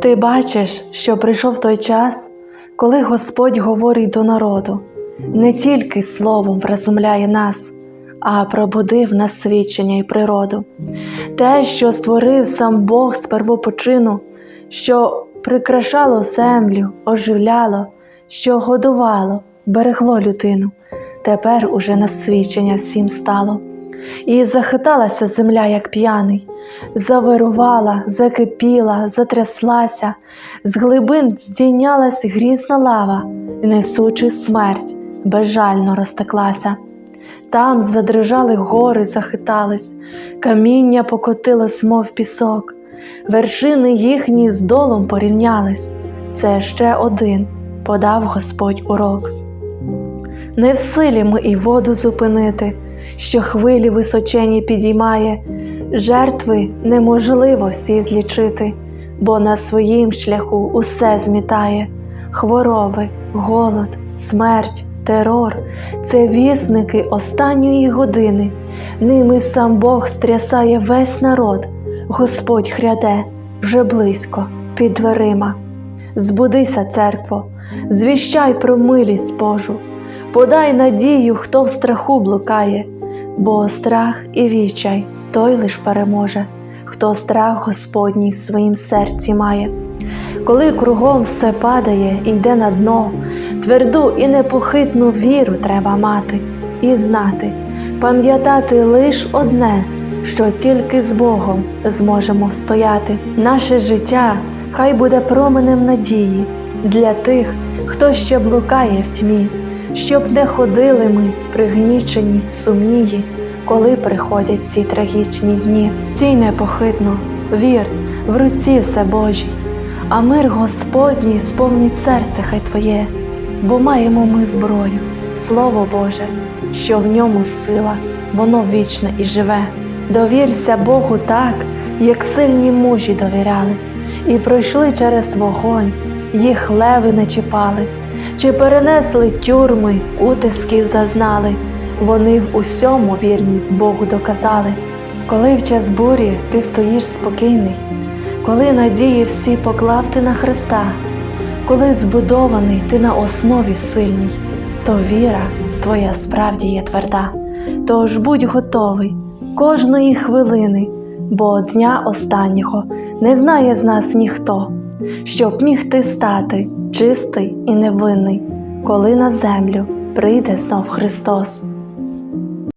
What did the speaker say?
Ти бачиш, що прийшов той час, коли Господь говорить до народу, не тільки словом вразумляє нас, а пробудив нас свідчення і природу. Те, що створив сам Бог з первопочину, що прикрашало землю, оживляло, що годувало, берегло людину, тепер уже на свідчення всім стало. І захиталася земля, як п'яний, завирувала, закипіла, затряслася, з глибин здійнялась грізна лава, несучи смерть, безжально розтеклася. Там задрижали гори, захитались, каміння покотилось, мов пісок, вершини їхні з долом порівнялись. Це ще один подав Господь урок. Не в силі ми і воду зупинити, що хвилі височені підіймає, жертви неможливо всі злічити, бо на своїм шляху усе змітає, хвороби, голод, смерть, терор це вісники останньої години. Ними сам Бог стрясає весь народ, Господь хряде вже близько під дверима. Збудися, церкво, звіщай про милість Божу, подай надію, хто в страху блукає, бо страх і вічай той лиш переможе, хто страх Господній в своїм серці має. Коли кругом все падає і йде на дно, тверду і непохитну віру треба мати і знати, пам'ятати лиш одне, що тільки з Богом зможемо стояти. Наше життя хай буде променем надії для тих, хто ще блукає в тьмі, щоб не ходили ми пригнічені, сумнії, коли приходять ці трагічні дні. Стій непохитно, вір, в руці все Божій, а мир Господній сповнить серце хай Твоє, бо маємо ми зброю, Слово Боже, що в ньому сила, воно вічне і живе. Довірся Богу так, як сильні мужі довіряли, і пройшли через вогонь, їх леви не чіпали, чи перенесли тюрми, утисків зазнали. Вони в усьому вірність Богу доказали. Коли в час бурі ти стоїш спокійний, коли надії всі поклав ти на Христа, коли збудований ти на основі сильній, то віра твоя справді є тверда. Тож будь готовий кожної хвилини, бо дня останнього не знає з нас ніхто, щоб міг ти стати чистий і невинний, коли на землю прийде знов Христос.